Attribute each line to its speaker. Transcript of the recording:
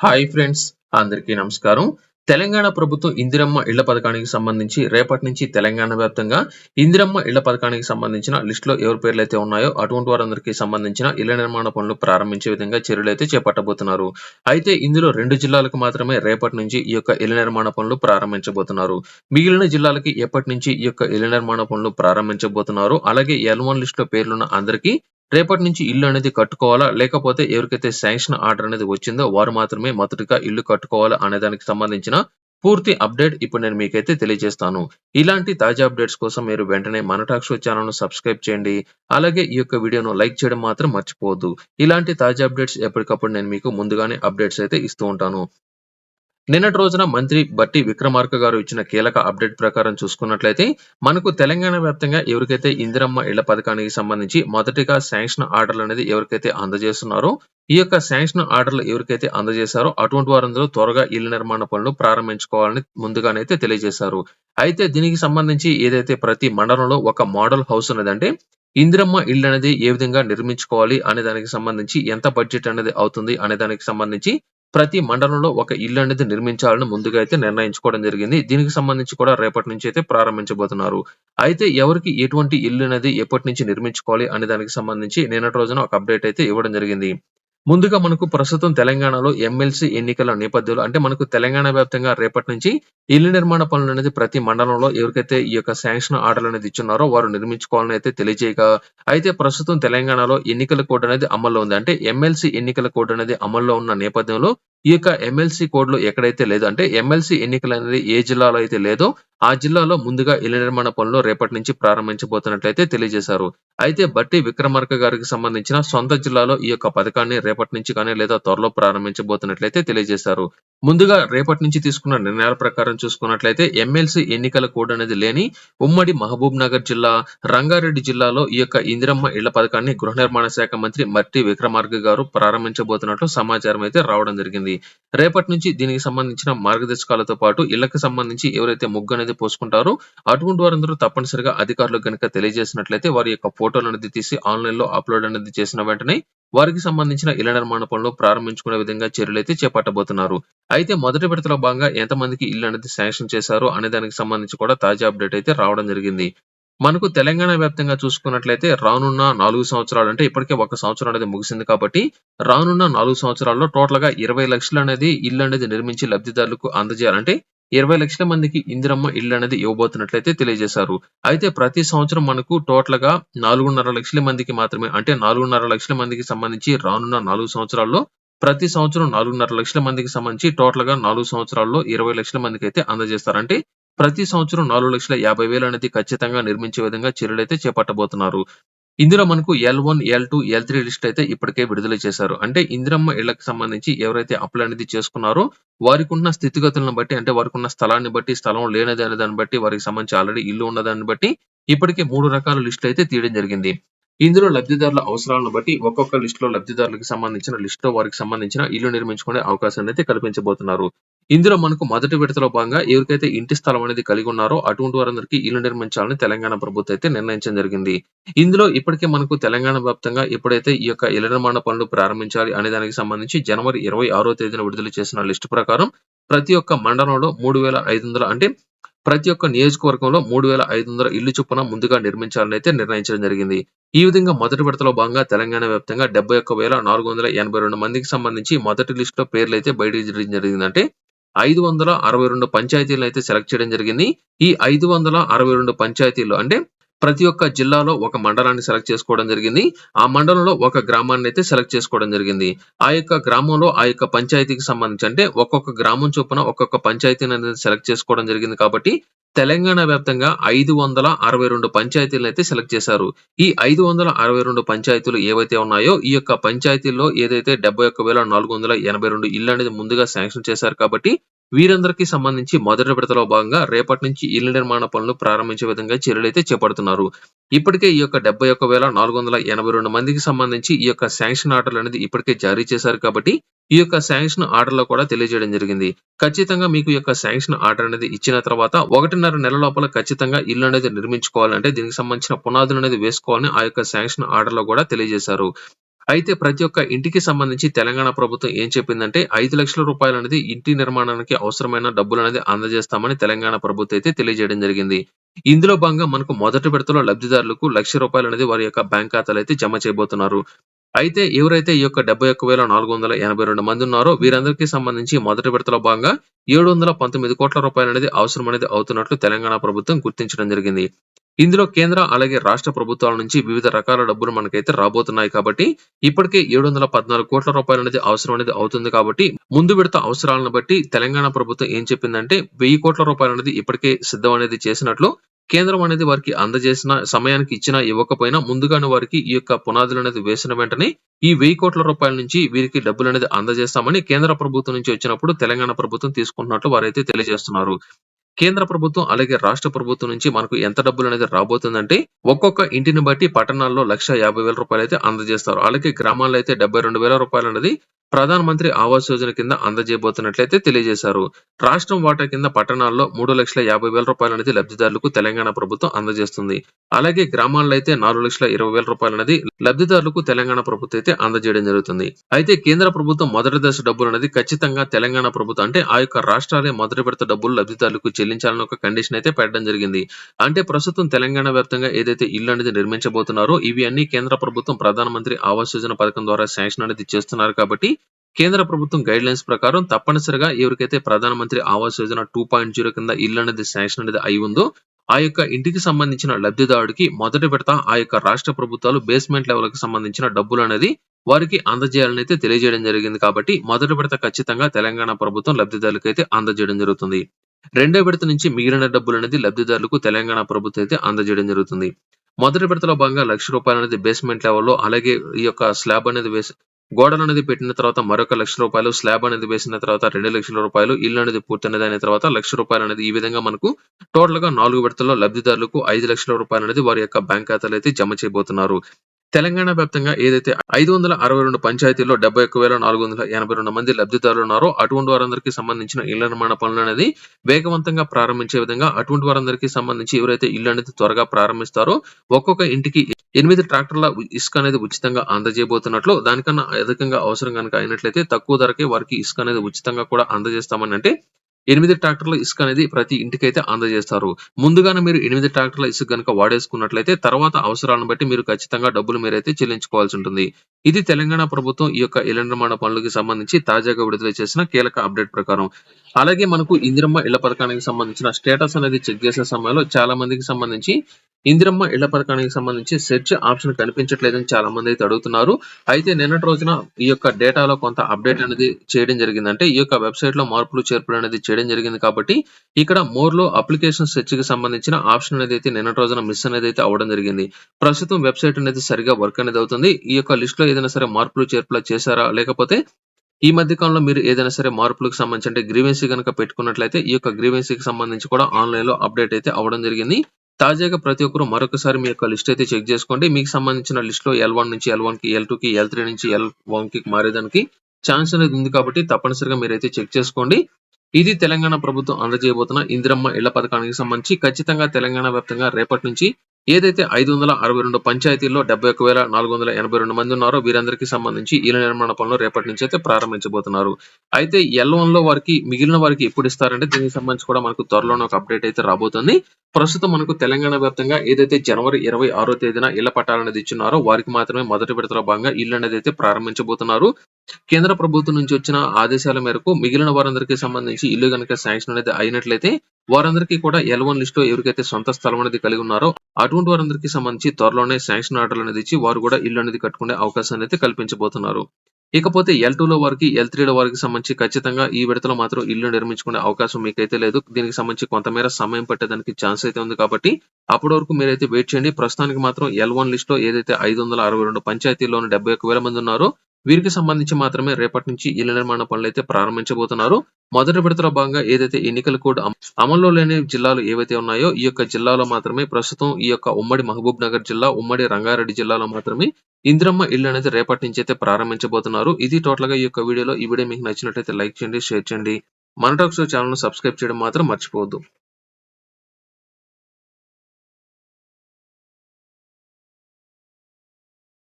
Speaker 1: Hi friends అందరికీ నమస్కారం. తెలంగాణ ప్రభుత్వం ఇందిరమ్మ ఇళ్ళ పథకానికి సంబంధించి రేపటి నుంచి తెలంగాణ వ్యాప్తంగా ఇందిరమ్మ ఇళ్ళ పథకానికి సంబంధించిన లిస్టులో ఎవరి పేర్లు అయితే ఉన్నాయో అటువంటి వారందరికీ సంబంధించిన ఇళ్ళ నిర్మాణ పనులు ప్రారంభించే విధంగా చర్యలు అయితే చేపట్టబోతున్నారు. అయితే ఇందులో రెండు జిల్లాలకు మాత్రమే రేపటి నుంచి ఈ యొక్క ఇళ్ళ నిర్మాణ పనులు ప్రారంభించబోతున్నారు. మిగిలిన జిల్లాలకి ఎప్పటి నుంచి ఈ యొక్క ఇళ్ళ నిర్మాణ పనులు ప్రారంభించబోతున్నారు? అలాగే ఎల్ వన్ లిస్ట్లో పేర్లున్న అందరికీ రేపటి నుంచి ఇల్లు అనేది కట్టుకోవాలా? లేకపోతే ఎవరికైతే శాంక్షన్ ఆర్డర్ అనేది వచ్చిందో వారు మాత్రమే మొదటిగా ఇల్లు కట్టుకోవాలా అనే దానికి సంబంధించిన పూర్తి అప్డేట్ ఇప్పుడు నేను మీకైతే తెలియజేస్తాను. ఇలాంటి తాజా అప్డేట్స్ కోసం మీరు వెంటనే మన టాక్ షో ఛానల్ను సబ్స్క్రైబ్ చేయండి. అలాగే ఈ యొక్క వీడియోను లైక్ చేయడం మాత్రం మర్చిపోవద్దు. ఇలాంటి తాజా అప్డేట్స్ ఎప్పటికప్పుడు నేను మీకు ముందుగానే అప్డేట్స్ అయితే ఇస్తూ ఉంటాను. నిన్నటి రోజున మంత్రి బట్టి విక్రమార్క గారు ఇచ్చిన కీలక అప్డేట్ ప్రకారం చూసుకున్నట్లయితే మనకు తెలంగాణ వ్యాప్తంగా ఎవరికైతే ఇందిరమ్మ ఇళ్ళ పథకానికి సంబంధించి మొదటిగా శాంక్షన్ ఆర్డర్లు అనేది ఎవరికైతే అందజేస్తున్నారో ఈ యొక్క శాంక్షన్ ఆర్డర్లు ఎవరికైతే అందజేశారో అటువంటి వారందరూ త్వరగా ఇళ్ళ నిర్మాణ పనులు ప్రారంభించుకోవాలని ముందుగానైతే తెలియజేశారు. అయితే దీనికి సంబంధించి ఏదైతే ప్రతి మండలంలో ఒక మోడల్ హౌస్ ఉన్నదంటే ఇందిరమ్మ ఇల్లు అనేది ఏ విధంగా నిర్మించుకోవాలి అనే దానికి సంబంధించి ఎంత బడ్జెట్ అనేది అవుతుంది అనే దానికి సంబంధించి ప్రతి మండలంలో ఒక ఇల్లు అనేది నిర్మించాలని ముందుగా అయితే నిర్ణయించుకోవడం జరిగింది. దీనికి సంబంధించి కూడా రేపటి నుంచి అయితే ప్రారంభించబోతున్నారు. అయితే ఎవరికి ఎటువంటి ఇల్లు అనేది ఎప్పటి నుంచి నిర్మించుకోవాలి అనే దానికి సంబంధించి నిన్నటి రోజున ఒక అప్డేట్ అయితే ఇవ్వడం జరిగింది. ముందుగా మనకు ప్రస్తుతం తెలంగాణలో ఎమ్మెల్సీ ఎన్నికల నేపథ్యంలో అంటే మనకు తెలంగాణ వ్యాప్తంగా రేపటి నుంచి ఇల్లు నిర్మాణ పనులు అనేది ప్రతి మండలంలో ఎవరికైతే ఈ యొక్క శాంక్షన్ ఆర్డర్ అనేది ఇచ్చున్నారో వారు నిర్మించుకోవాలని అయితే తెలియజేయగా అయితే ప్రస్తుతం తెలంగాణలో ఎన్నికల కోడ్ అనేది అమల్లో ఉంది. అంటే ఎమ్మెల్సీ ఎన్నికల కోడ్ అనేది అమల్లో ఉన్న నేపథ్యంలో ఈ యొక్క ఎమ్మెల్సీ కోడ్లో ఎక్కడైతే లేదు అంటే ఎమ్మెల్సీ ఎన్నికలు అనేది ఏ జిల్లాలో అయితే లేదో ఆ జిల్లాలో ముందుగా ఇళ్ళ నిర్మాణ పనులు రేపటి నుంచి ప్రారంభించబోతున్నట్లయితే తెలియజేశారు. అయితే బట్టి విక్రమార్క గారికి సంబంధించిన సొంత జిల్లాలో ఈ యొక్క పథకాన్ని రేపటి నుంచి కానీ లేదా త్వరలో ప్రారంభించబోతున్నట్లయితే తెలియజేశారు. ముందుగా రేపటి నుంచి తీసుకున్న నిర్ణయాల ప్రకారం చూసుకున్నట్లయితే ఎమ్మెల్సీ ఎన్నికల కోడ్ అనేది లేని ఉమ్మడి మహబూబ్ నగర్ జిల్లా రంగారెడ్డి జిల్లాలో ఈ యొక్క ఇందిరమ్మ ఇళ్ళ పథకాన్ని గృహ నిర్మాణ శాఖ మంత్రి మట్టి విక్రమార్క గారు ప్రారంభించబోతున్నట్లు సమాచారం అయితే రావడం జరిగింది. రేపటి నుంచి దీనికి సంబంధించిన మార్గదర్శకాలతో పాటు ఇళ్ళకు సంబంధించి ఎవరైతే ముగ్గు అనేది పోసుకుంటారో అటువంటి వారందరూ తప్పనిసరిగా అధికారులకు కనుక తెలియజేసినట్లయితే వారి యొక్క ఫోటోలు అనేది తీసి ఆన్లైన్లో అప్లోడ్ అనేది చేసిన వెంటనే వారికి సంబంధించిన ఇళ్ళ నిర్మాణ పనులు ప్రారంభించుకునే విధంగా చర్యలు అయితే చేపట్టబోతున్నారు. అయితే మొదటి విడతలో భాగంగా ఎంతమందికి ఇల్లు అనేది శాంక్షన్ చేశారు అనే దానికి సంబంధించి కూడా తాజా అప్డేట్ అయితే రావడం జరిగింది. మనకు తెలంగాణ వ్యాప్తంగా చూసుకున్నట్లయితే రానున్న నాలుగు సంవత్సరాలు అంటే ఇప్పటికే ఒక సంవత్సరం అనేది ముగిసింది కాబట్టి రానున్న నాలుగు సంవత్సరాల్లో టోటల్గా ఇరవై లక్షలు అనేది ఇల్లు అనేది నిర్మించి లబ్ధిదారులకు అందజేయాలంటే ఇరవై లక్షల మందికి ఇందిరమ్మ ఇల్లు అనేది ఇవ్వబోతున్నట్లయితే తెలియజేశారు. అయితే ప్రతి సంవత్సరం మనకు టోటల్గా నాలుగున్నర లక్షల మందికి మాత్రమే అంటే నాలుగున్నర లక్షల మందికి సంబంధించి రానున్న నాలుగు సంవత్సరాల్లో ప్రతి సంవత్సరం నాలుగున్నర లక్షల మందికి సంబంధించి టోటల్గా నాలుగు సంవత్సరాల్లో ఇరవై లక్షల మందికి అయితే అందజేస్తారంటే ప్రతి సంవత్సరం నాలుగు లక్షల యాభై వేలు అనేది ఖచ్చితంగా నిర్మించే విధంగా చర్యలు అయితే చేపట్టబోతున్నారు. ఇందులో మనకు L one L two L three list అయితే ఇప్పటికే విడుదల చేశారు. అంటే ఇందిరమ్మ ఇళ్ళకు సంబంధించి ఎవరైతే అప్లై అనేది చేసుకున్నారో వారికి ఉన్న స్థితిగతులను బట్టి అంటే వారికి ఉన్న స్థలాన్ని బట్టి స్థలం లేనదనే దాన్ని బట్టి వారికి సంబంధించి ఆల్రెడీ ఇల్లు ఉన్నదాన్ని బట్టి ఇప్పటికే మూడు రకాల లిస్టులు అయితే తీయడం జరిగింది. ఇందులో లబ్ధిదారుల అవసరాలను బట్టి ఒక్కొక్క లిస్ట్లో లబ్ధిదారులకు సంబంధించిన లిస్ట్లో వారికి సంబంధించిన ఇల్లు నిర్మించుకునే అవకాశాన్ని అయితే కల్పించబోతున్నారు. ఇందులో మనకు మొదటి విడతలో భాగంగా ఎవరికైతే ఇంటి స్థలం అనేది కలిగి ఉన్నారో అటువంటి వారందరికీ ఇల్లు నిర్మించాలని తెలంగాణ ప్రభుత్వం అయితే నిర్ణయించడం జరిగింది. ఇందులో ఇప్పటికే మనకు తెలంగాణ వ్యాప్తంగా ఎప్పుడైతే ఈ యొక్క ఇళ్ళ నిర్మాణ పనులు ప్రారంభించాలి అనే దానికి సంబంధించి జనవరి ఇరవై ఆరో తేదీన విడుదల చేసిన లిస్టు ప్రకారం ప్రతి ఒక్క మండలంలో మూడు వేల ఐదు వందల అంటే ప్రతి ఒక్క నియోజకవర్గంలో మూడు వేల ఐదు వందల ఇల్లు చొప్పున ముందుగా నిర్మించాలని అయితే నిర్ణయించడం జరిగింది. ఈ విధంగా మొదటి విడతలో భాగంగా తెలంగాణ వ్యాప్తంగా డెబ్బై ఒక్క వేల నాలుగు వందల ఎనభై రెండు మందికి సంబంధించి మొదటి లిస్టులో పేర్లు అయితే బయటకు చేయడం జరిగిందంటే ఐదు వందల అరవై రెండు పంచాయతీలను అయితే సెలెక్ట్ చేయడం జరిగింది. ఈ ఐదు వందల అరవై రెండు పంచాయతీలు అంటే ప్రతి ఒక్క జిల్లాలో ఒక మండలాన్ని సెలెక్ట్ చేసుకోవడం జరిగింది. ఆ మండలంలో ఒక గ్రామాన్ని అయితే సెలెక్ట్ చేసుకోవడం జరిగింది. ఆ యొక్క గ్రామంలో ఆ యొక్క పంచాయతీకి సంబంధించి అంటే ఒక్కొక్క గ్రామం చొప్పున ఒక్కొక్క పంచాయతీని అనేది సెలెక్ట్ చేసుకోవడం జరిగింది కాబట్టి తెలంగాణ వ్యాప్తంగా ఐదు వందల అరవై రెండు పంచాయతీలను అయితే సెలెక్ట్ చేశారు. ఈ ఐదు వందల అరవై రెండు పంచాయతీలు ఏవైతే ఉన్నాయో ఈ యొక్క పంచాయతీల్లో ఏదైతే డెబ్బై ఒక్క వేల నాలుగు వందల ఎనభై రెండు ఇల్లు అనేది ముందుగా శాంక్షన్ చేశారు కాబట్టి వీరందరికీ సంబంధించి మొదటి విడతలో భాగంగా రేపటి నుంచి ఇళ్ళ నిర్మాణ పనులు ప్రారంభించే విధంగా చర్యలు అయితే చేపడుతున్నారు. ఇప్పటికే ఈ యొక్క డెబ్బై ఒక్క వేల నాలుగు వందల ఎనభై రెండు మందికి సంబంధించి ఈ యొక్క శాంక్షన్ ఆర్డర్లు అనేది ఇప్పటికే జారీ చేశారు కాబట్టి ఈ యొక్క శాంక్షన్ ఆర్డర్లో కూడా తెలియజేయడం జరిగింది. ఖచ్చితంగా మీకు ఈ యొక్క శాంక్షన్ ఆర్డర్ అనేది ఇచ్చిన తర్వాత ఒకటిన్నర నెల లోపల ఖచ్చితంగా ఇల్లు అనేది నిర్మించుకోవాలంటే దీనికి సంబంధించిన పునాదులు అనేది వేసుకోవాలని ఆ యొక్క శాంక్షన్ ఆర్డర్లో కూడా తెలియజేశారు. అయితే ప్రతి ఒక్క ఇంటికి సంబంధించి తెలంగాణ ప్రభుత్వం ఏం చెప్పిందంటే ఐదు లక్షల రూపాయలు అనేది ఇంటి నిర్మాణానికి అవసరమైన డబ్బులు అనేది అందజేస్తామని తెలంగాణ ప్రభుత్వం అయితే తెలియజేయడం జరిగింది. ఇందులో భాగంగా మనకు మొదటి విడతలో లబ్ధిదారులకు లక్ష రూపాయలు అనేది వారి యొక్క బ్యాంక్ ఖాతాలు అయితే జమ చేయబోతున్నారు. అయితే ఎవరైతే ఈ యొక్క డెబ్బై ఒక్క వేల నాలుగు వందల ఎనభై రెండు మంది ఉన్నారో వీరందరికీ సంబంధించి మొదటి విడతలో భాగంగా ఏడు వందల పంతొమ్మిది కోట్ల రూపాయలు అనేది అవసరం అనేది అవుతున్నట్లు తెలంగాణ ప్రభుత్వం గుర్తించడం జరిగింది. ఇందులో కేంద్ర అలాగే రాష్ట్ర ప్రభుత్వాల నుంచి వివిధ రకాల డబ్బులు మనకైతే రాబోతున్నాయి కాబట్టి ఇప్పటికే ఏడు వందల పద్నాలుగు కోట్ల రూపాయలు అనేది అవసరం అనేది అవుతుంది కాబట్టి ముందు విడత అవసరాలను బట్టి తెలంగాణ ప్రభుత్వం ఏం చెప్పిందంటే వెయ్యి కోట్ల రూపాయలు అనేది ఇప్పటికే సిద్ధం అనేది చేసినట్లు కేంద్రం అనేది వారికి అందజేసిన సమయానికి ఇచ్చినా ఇవ్వకపోయినా ముందుగానే వారికి ఈ యొక్క పునాదులు అనేది వేసిన వెంటనే ఈ వెయ్యి కోట్ల రూపాయల నుంచి వీరికి డబ్బులు అనేది అందజేస్తామని కేంద్ర ప్రభుత్వం నుంచి వచ్చినప్పుడు తెలంగాణ ప్రభుత్వం తీసుకుంటున్నట్లు వారైతే తెలియజేస్తున్నారు. కేంద్ర ప్రభుత్వం అలాగే రాష్ట్ర ప్రభుత్వం నుంచి మనకు ఎంత డబ్బులు అనేది రాబోతుందంటే ఒక్కొక్క ఇంటిని బట్టి పట్టణాల్లో లక్ష యాభై వేల రూపాయలు అయితే అందజేస్తారు. అలాగే గ్రామాల్లో అయితే డెబ్బై రెండు వేల రూపాయలు అనేది ప్రధాన మంత్రి ఆవాస్ యోజన కింద అందజేయబోతున్నట్లయితే తెలియజేశారు. రాష్ట్రం వాటా కింద పట్టణాల్లో మూడు లక్షల యాభై వేల రూపాయలు అనేది లబ్ధిదారులకు తెలంగాణ ప్రభుత్వం అందజేస్తుంది. అలాగే గ్రామాల్లో అయితే నాలుగు లక్షల ఇరవై వేల రూపాయలు అనేది లబ్ధిదారులకు తెలంగాణ ప్రభుత్వం అయితే అందజేయడం జరుగుతుంది. అయితే కేంద్ర ప్రభుత్వం మొదటి దశ డబ్బులు అనేది ఖచ్చితంగా తెలంగాణ ప్రభుత్వం అంటే ఆ యొక్క రాష్ట్రాలే మొదటి విడత డబ్బులు లబ్ధిదారులకు చెల్లించాలని ఒక కండిషన్ అయితే పెట్టడం జరిగింది. అంటే ప్రస్తుతం తెలంగాణ వ్యాప్తంగా ఏదైతే ఇల్లు అనేది నిర్మించబోతున్నారో ఇవి అన్ని కేంద్ర ప్రభుత్వం ప్రధానమంత్రి ఆవాస్ యోజన పథకం ద్వారా శాంక్షన్ అనేది చేస్తున్నారు కాబట్టి కేంద్ర ప్రభుత్వం గైడ్ లైన్స్ ప్రకారం తప్పనిసరిగా ఎవరికైతే Pradhan Mantri Awas Yojana two point zero కింద ఇల్లు అనేది శాంక్షన్ అనేది అయి ఉందో ఆ యొక్క ఇంటికి సంబంధించిన లబ్ధిదారుడికి మొదటి విడత ఆ యొక్క రాష్ట్ర ప్రభుత్వాలు బేస్మెంట్ లెవెల్కి సంబంధించిన డబ్బులు అనేది వారికి అందజేయాలని అయితే తెలియజేయడం జరిగింది కాబట్టి మొదటి విడత ఖచ్చితంగా తెలంగాణ ప్రభుత్వం లబ్ధిదారులకు అయితే అందజేయడం జరుగుతుంది. రెండో విడత నుంచి మిగిలిన డబ్బులు అనేది లబ్ధిదారులకు తెలంగాణ ప్రభుత్వం అయితే అందజేయడం జరుగుతుంది. మొదటి విడతలో భాగంగా లక్ష రూపాయలు అనేది బేస్మెంట్ లెవెల్లో అలాగే ఈ యొక్క స్లాబ్ అనేది వేసి గోడలు అనేది పెట్టిన తర్వాత మరొక లక్ష రూపాయలు స్లాబ్ అనేది వేసిన తర్వాత రెండు లక్షల రూపాయలు ఇల్లు అనేది పూర్తయినది అయిన తర్వాత లక్ష రూపాయలు అనేది ఈ విధంగా మనకు టోటల్గా నాలుగు విడతల్లో లబ్ధిదారులకు ఐదు లక్షల రూపాయలు అనేది వారి యొక్క బ్యాంక్ ఖాతాలు అయితే జమ చేయబోతున్నారు. తెలంగాణ వ్యాప్తంగా ఏదైతే ఐదు వందల అరవై రెండు పంచాయతీల్లో డెబ్బై ఒక్క వేల నాలుగు వందల ఎనభై రెండు మంది లబ్ధిదారులు ఉన్నారో అటువంటి వారందరికీ సంబంధించిన ఇళ్ళ నిర్మాణ పనులు అనేది వేగవంతంగా ప్రారంభించే విధంగా అటువంటి వారందరికీ సంబంధించి ఎవరైతే ఇల్లు అనేది త్వరగా ప్రారంభిస్తారో ఒక్కొక్క ఇంటికి ఎనిమిది ట్రాక్టర్ల ఇసుక అనేది ఉచితంగా అందజేయబోతున్నట్లు దానికన్నా అధికంగా అవసరం కనుక అయినట్లయితే తక్కువ ధరకే వారికి ఇసుక అనేది ఉచితంగా కూడా అందజేస్తామని అంటే ఎనిమిది ట్రాక్టర్ల ఇసుక అనేది ప్రతి ఇంటికైతే అందజేస్తారు. ముందుగానే మీరు ఎనిమిది ట్రాక్టర్ల ఇసుక కనుక వాడేసుకున్నట్లయితే తర్వాత అవసరాలను బట్టి మీరు ఖచ్చితంగా డబ్బులు మీరైతే చెల్లించుకోవాల్సి ఉంటుంది. ఇది తెలంగాణ ప్రభుత్వం ఈ యొక్క ఇళ్ళ నిర్మాణ పనులకి సంబంధించి తాజాగా విడుదల చేసిన కీలక అప్డేట్ ప్రకారం. అలాగే మనకు ఇందిరమ్మ ఇళ్ళ పథకానికి సంబంధించిన స్టేటస్ అనేది చెక్ చేసే సమయంలో చాలా మందికి సంబంధించి ఇందిరమ్మ ఇళ్ళ పథకానికి సంబంధించి సెర్చ్ ఆప్షన్ కనిపించట్లేదని చాలా మంది అయితే అడుగుతున్నారు. అయితే నిన్నటి రోజున ఈ యొక్క డేటాలో కొంత అప్డేట్ అనేది చేయడం జరిగిందంటే ఈ యొక్క వెబ్సైట్లో మార్పులు చేర్పులు అనేది చేయడం జరిగింది కాబట్టి ఇక్కడ మోర్లో అప్లికేషన్ సెర్చ్కి సంబంధించిన ఆప్షన్ అనేది అయితే నిన్నటి రోజున మిస్ అనేది అయితే అవడం జరిగింది. ప్రస్తుతం వెబ్సైట్ అనేది సరిగా వర్క్ అనేది అవుతుంది. ఈ యొక్క లిస్ట్లో ఏదైనా సరే మార్పులు చేర్పులు చేశారా? లేకపోతే ఈ మధ్య కాలంలో మీరు ఏదైనా సరే మార్పులకు సంబంధించి అంటే గ్రీవెన్సీ కనుక పెట్టుకున్నట్లయితే ఈ యొక్క గ్రీవెన్సీకి సంబంధించి కూడా ఆన్లైన్లో అప్డేట్ అయితే అవ్వడం జరిగింది. తాజాగా ప్రతి ఒక్కరు మరొకసారి మీ యొక్క లిస్ట్ అయితే చెక్ చేసుకోండి. మీకు సంబంధించిన లిస్ట్లో ఎల్ వన్ నుంచి ఎల్ వన్కి ఎల్ టూ కి ఎల్ త్రీ నుంచి ఎల్ వన్కి మారేదానికి ఛాన్స్ అనేది ఉంది కాబట్టి తప్పనిసరిగా మీరైతే చెక్ చేసుకోండి. ఇది తెలంగాణ ప్రభుత్వం అందజేయబోతున్న ఇందిరమ్మ ఇళ్ళ పథకానికి సంబంధించి ఖచ్చితంగా తెలంగాణ వ్యాప్తంగా రేపటి నుంచి ఏదైతే ఐదు వందల అరవై రెండు పంచాయతీల్లో డెబ్బై ఒక వేల నాలుగు వందల ఎనభై రెండు మంది ఉన్నారో వీరందరికీ సంబంధించి ఇళ్ళ నిర్మాణ పనులు రేపటి నుంచి అయితే ప్రారంభించబోతున్నారు. అయితే ఎల్ వన్లో వారికి మిగిలిన వారికి ఎప్పుడు ఇస్తారంటే దీనికి సంబంధించి కూడా మనకు త్వరలోనే ఒక అప్డేట్ అయితే రాబోతుంది. ప్రస్తుతం మనకు తెలంగాణ వ్యాప్తంగా ఏదైతే జనవరి ఇరవై ఆరో తేదీన ఇళ్ళ పట్టాలు అనేది ఇచ్చున్నారో వారికి మాత్రమే మొదటి విడతలో భాగంగా ఇల్లు అనేది అయితే ప్రారంభించబోతున్నారు. కేంద్ర ప్రభుత్వం నుంచి వచ్చిన ఆదేశాల మేరకు మిగిలిన వారందరికీ సంబంధించి ఇల్లు కనుక శాంక్షన్ అనేది అయినట్లయితే వారందరికీ కూడా ఎల్ వన్ లిస్ట్లో ఎవరికైతే సొంత స్థలం అనేది కలిగి ఉన్నారో అటువంటి వారందరికీ సంబంధించి త్వరలోనే శాంక్షన్ ఆర్డర్లు అనేది ఇచ్చి వారు కూడా ఇల్లు అనేది కట్టుకునే అవకాశాన్ని అయితే కల్పించబోతున్నారు. ఇకపోతే ఎల్లో వారికి ఎల్లో వారికి సంబంధించి ఖచ్చితంగా ఈ విడతలో మాత్రం ఇల్లు నిర్మించుకునే అవకాశం మీకైతే లేదు. దీనికి సంబంధించి కొంతమేర సమయం పట్టేదానికి ఛాన్స్ అయితే ఉంది కాబట్టి అప్పటి వరకు మీరైతే వెయిట్ చేయండి. ప్రస్తుతానికి మాత్రం ఎల్ వన్ లిస్ట్లో ఏదైతే ఐదు వందల అరవై రెండు పంచాయతీల్లోని డెబ్బై ఒక్క వేల మంది ఉన్నారో వీరికి సంబంధించి మాత్రమే రేపటి నుంచి ఇళ్ళ నిర్మాణ పనులు అయితే ప్రారంభించబోతున్నారు. మొదటి విడతలో భాగంగా ఏదైతే ఎన్నికల కోడ్ అమల్లో లేని జిల్లాలు ఏవైతే ఉన్నాయో ఈ యొక్క జిల్లాలో మాత్రమే ప్రస్తుతం ఈ యొక్క ఉమ్మడి మహబూబ్ నగర్ జిల్లా ఉమ్మడి రంగారెడ్డి జిల్లాలో మాత్రమే ఇందిరమ్మ ఇల్లు అనేది రేపటి నుంచి అయితే ప్రారంభించబోతున్నారు. ఇది టోటల్గా ఈ యొక్క వీడియోలో ఈ వీడియో మీకు నచ్చినట్లయితే లైక్ చేయండి షేర్ చేయండి. మన టాక్స్ ఛానల్ సబ్స్క్రైబ్ చేయడం మాత్రం మర్చిపోవద్దు.